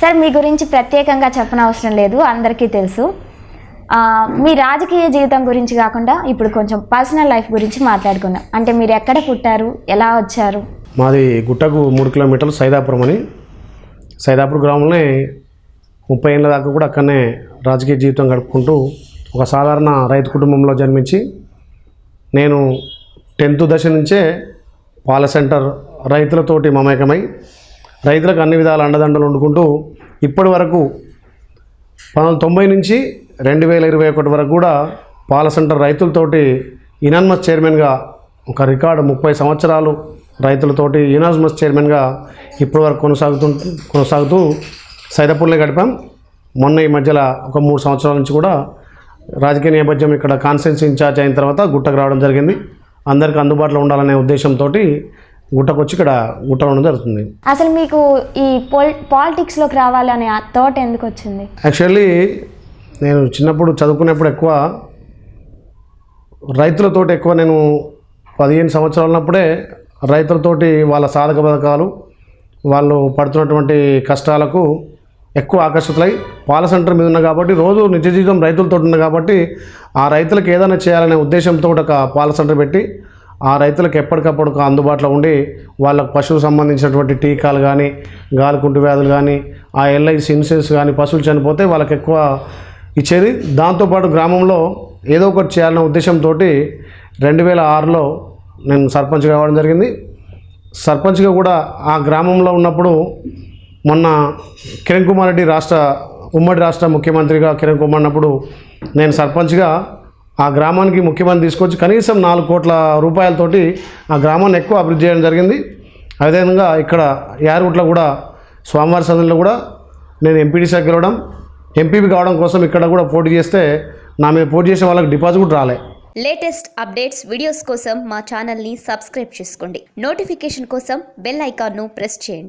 Sir మీ గురించి ప్రత్యేకంగా చెప్పనవసరం లేదు అందరికీ తెలుసు. మీ రాజకీయ జీవితం గురించి కాకుండా ఇప్పుడు కొంచెం పర్సనల్ లైఫ్ గురించి మాట్లాడుకుందాం. అంటే మీరు ఎక్కడ పుట్టారు ఎలా వచ్చారు? మాది గుట్టకు మూడు కిలోమీటర్లు సైదాపురం అని. సైదాపురం గ్రామంలోనే ముప్పై ఏళ్ళ దాకా కూడా అక్కడనే రాజకీయ జీవితం గడుపుకుంటూ ఒక సాధారణ రైతు కుటుంబంలో జన్మించి నేను టెన్త్ దశ నుంచే పాల సెంటర్ రైతులతోటి మమేకమై రైతులకు అన్ని విధాల అండదండలు వండుకుంటూ ఇప్పటి వరకు పంతొమ్మిది తొంభై నుంచి రెండు వేల ఇరవై ఒకటి వరకు కూడా పాల సెంటర్ రైతులతోటి ఇనాన్మస్ చైర్మన్గా ఒక రికార్డు ముప్పై సంవత్సరాలు రైతులతోటి ఇనాన్మస్ చైర్మన్గా ఇప్పటి వరకు కొనసాగుతూ కొనసాగుతూ సైదాపూర్లో గడిపాం. మొన్న ఈ మధ్యలో ఒక మూడు సంవత్సరాల నుంచి కూడా రాజకీయ నేపథ్యం ఇక్కడ కాన్స్టిట్యూన్సీ ఇన్ఛార్జ్ అయిన తర్వాత గుట్టకు రావడం జరిగింది. అందరికీ అందుబాటులో ఉండాలనే ఉద్దేశంతో గుట్టకు వచ్చి ఇక్కడ గుట్ట ఉండడం జరుగుతుంది. అసలు మీకు ఈ పొల్ పాలిటిక్స్లోకి రావాలనే థాట్ ఎందుకు వచ్చింది? యాక్చువల్లీ నేను చిన్నప్పుడు చదువుకునేప్పుడు ఎక్కువ రైతులతోటి ఎక్కువ నేను పదిహేను సంవత్సరాలు ఉన్నప్పుడే రైతులతోటి వాళ్ళ సాధక పథకాలు వాళ్ళు పడుతున్నటువంటి కష్టాలకు ఎక్కువ ఆకర్షితులై పాల సెంటర్ మీద ఉన్నా కాబట్టి రోజు నిత్య జీవితం రైతులతో ఉన్నా కాబట్టి ఆ రైతులకు ఏదైనా చేయాలనే ఉద్దేశంతో ఒక పాల సెంటర్ పెట్టి ఆ రైతులకు ఎప్పటికప్పుడు అందుబాటులో ఉండి వాళ్ళకు పశువు సంబంధించినటువంటి టీకాలు కానీ గాలికుంటు వ్యాధులు కానీ ఆ ఎల్ఐసి ఇన్సూరెన్స్ కానీ పశువులు చనిపోతే వాళ్ళకి ఎక్కువ ఇచ్చేది. దాంతోపాటు గ్రామంలో ఏదో ఒకటి చేయాలనే ఉద్దేశంతో రెండు వేల ఆరులో నేను సర్పంచ్ కావడం జరిగింది. సర్పంచ్గా కూడా ఆ గ్రామంలో ఉన్నప్పుడు మొన్న కిరణ్ కుమార్ రెడ్డి రాష్ట్ర ఉమ్మడి రాష్ట్ర ముఖ్యమంత్రిగా కిరణ్ కుమార్ అన్నప్పుడు నేను సర్పంచ్గా ఆ గ్రామానికి ముఖ్యమంత్రి తీసుకొచ్చి కనీసం నాలుగు కోట్ల రూపాయలతోటి ఆ గ్రామాన్ని ఎక్కువ అభివృద్ధి చేయడం జరిగింది. అదేవిధంగా ఇక్కడ యారుగుట్లో కూడా స్వామివారి సదనలో కూడా నేను ఎంపీడీసీకి గెలవడం ఎంపీపీ కావడం కోసం ఇక్కడ కూడా పోటీ చేస్తే నా మీద పోటీ చేసిన వాళ్ళకి డిపాజిట్ కూడా రాలే. లేటెస్ట్ అప్డేట్స్ వీడియోస్ కోసం మా ఛానల్ని సబ్స్క్రైబ్ చేసుకోండి. నోటిఫికేషన్ కోసం బెల్ ఐకాన్ను ప్రెస్ చేయండి.